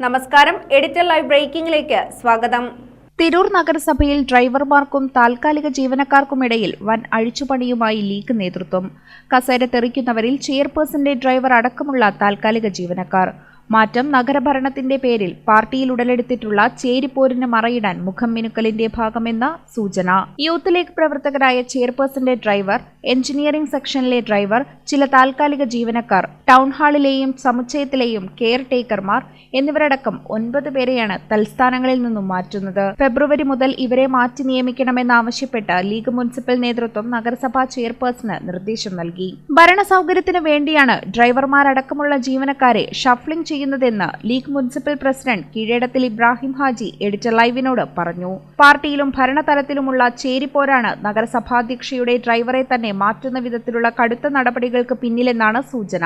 നമസ്കാരം. Editor live ബ്രേക്കിംഗിലേക്ക് സ്വാഗതം. തിരൂർ നഗരസഭയിൽ ഡ്രൈവർമാർക്കും താൽക്കാലിക ജീവനക്കാർക്കുമിടയിൽ വൻ അഴിച്ചുപണിയുമായി ലീഗ് നേതൃത്വം. കസേര തെറിക്കുന്നവരിൽ ചെയർപേഴ്സന്റെ ഡ്രൈവർ അടക്കമുള്ള താൽക്കാലിക ജീവനക്കാർ. മാറ്റം നഗരഭരണത്തിന്റെ പേരിൽ പാർട്ടിയിൽ ഉടലെടുത്തിട്ടുള്ള ചേരിപ്പോരിന് മറയിടാൻ മുഖം മിനുക്കലിന്റെ ഭാഗമെന്ന സൂചന. യൂത്ത് ലീഗ് പ്രവർത്തകരായ ചെയർപേഴ്സന്റെ ഡ്രൈവർ എഞ്ചിനീയറിംഗ് സെക്ഷനിലെ ഡ്രൈവർ ചില താൽക്കാലിക ജീവനക്കാർ ടൗൺ ഹാളിലെയും സമുച്ചയത്തിലെയും കെയർ ടേക്കർമാർ എന്നിവരടക്കം ഒൻപത് പേരെയാണ് തൽസ്ഥാനങ്ങളിൽ നിന്നും മാറ്റുന്നത്. ഫെബ്രുവരി മുതൽ ഇവരെ മാറ്റി നിയമിക്കണമെന്നാവശ്യപ്പെട്ട് ലീഗ് മുനിസിപ്പൽ നേതൃത്വം നഗരസഭാ ചെയർപേഴ്സണ് നിർദ്ദേശം നൽകി. ഭരണസൗകര്യത്തിന് വേണ്ടിയാണ് ഡ്രൈവർമാരടക്കമുള്ള ജീവനക്കാരെ ഷഫ്ലിംഗ് ചെയ്യുന്നതെന്ന് League municipal president Keezhadathil Ibrahim Haji editor ലൈവിനോട് പറഞ്ഞു. പാർട്ടിയിലും ഭരണതലത്തിലുമുള്ള ചേരിപ്പോരാണ് നഗരസഭാധ്യക്ഷയുടെ ഡ്രൈവറെ തന്നെ മാറ്റുന്ന വിധത്തിലുള്ള കടുത്ത നടപടികൾക്ക് പിന്നിലെന്നാണ് സൂചന.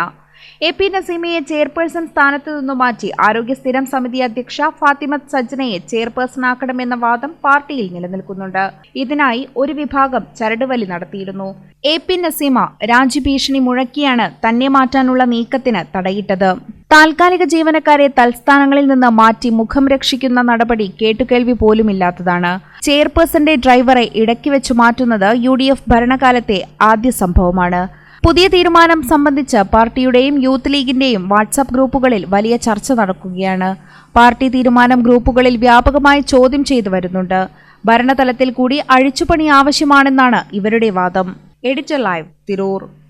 എ പി നസീമയെ ചെയർപേഴ്സൺ സ്ഥാനത്തു നിന്നു മാറ്റി ആരോഗ്യ സ്ഥിരം സമിതി അധ്യക്ഷ ഫാത്തിമത്ത് സജ്ജനയെ ചെയർപേഴ്സൺ ചെയർപേഴ്സണാക്കണമെന്ന വാദം പാർട്ടിയിൽ നിലനിൽക്കുന്നുണ്ട്. ഇതിനായി ഒരു വിഭാഗം ചരടുവലി നടത്തിയിരുന്നു. എ പി നസീമ രാജ്യഭീഷണി മുഴക്കിയാണ് തന്നെ മാറ്റാനുള്ള നീക്കത്തിന് തടയിട്ടത്. താൽക്കാലിക ജീവനക്കാരെ തൽസ്ഥാനങ്ങളിൽ നിന്ന് മാറ്റി മുഖം രക്ഷിക്കുന്ന നടപടി കേട്ടുകേൾവി പോലുമില്ലാത്തതാണ്. ചെയർപേഴ്സന്റെ ഡ്രൈവറെ ഇടയ്ക്ക് വെച്ച് മാറ്റുന്നത് യു ഡി എഫ് ഭരണകാലത്തെ ആദ്യ സംഭവമാണ്. പുതിയ തീരുമാനം സംബന്ധിച്ച് പാർട്ടിയുടെയും യൂത്ത് ലീഗിന്റെയും വാട്സാപ്പ് ഗ്രൂപ്പുകളിൽ വലിയ ചർച്ച നടക്കുകയാണ്. പാർട്ടി തീരുമാനം ഗ്രൂപ്പുകളിൽ വ്യാപകമായി ചോദ്യം ചെയ്തു വരുന്നുണ്ട്. ഭരണതലത്തിൽ കൂടി അഴിച്ചുപണി ആവശ്യമാണെന്നാണ് ഇവരുടെ വാദം. Editor live Tirur.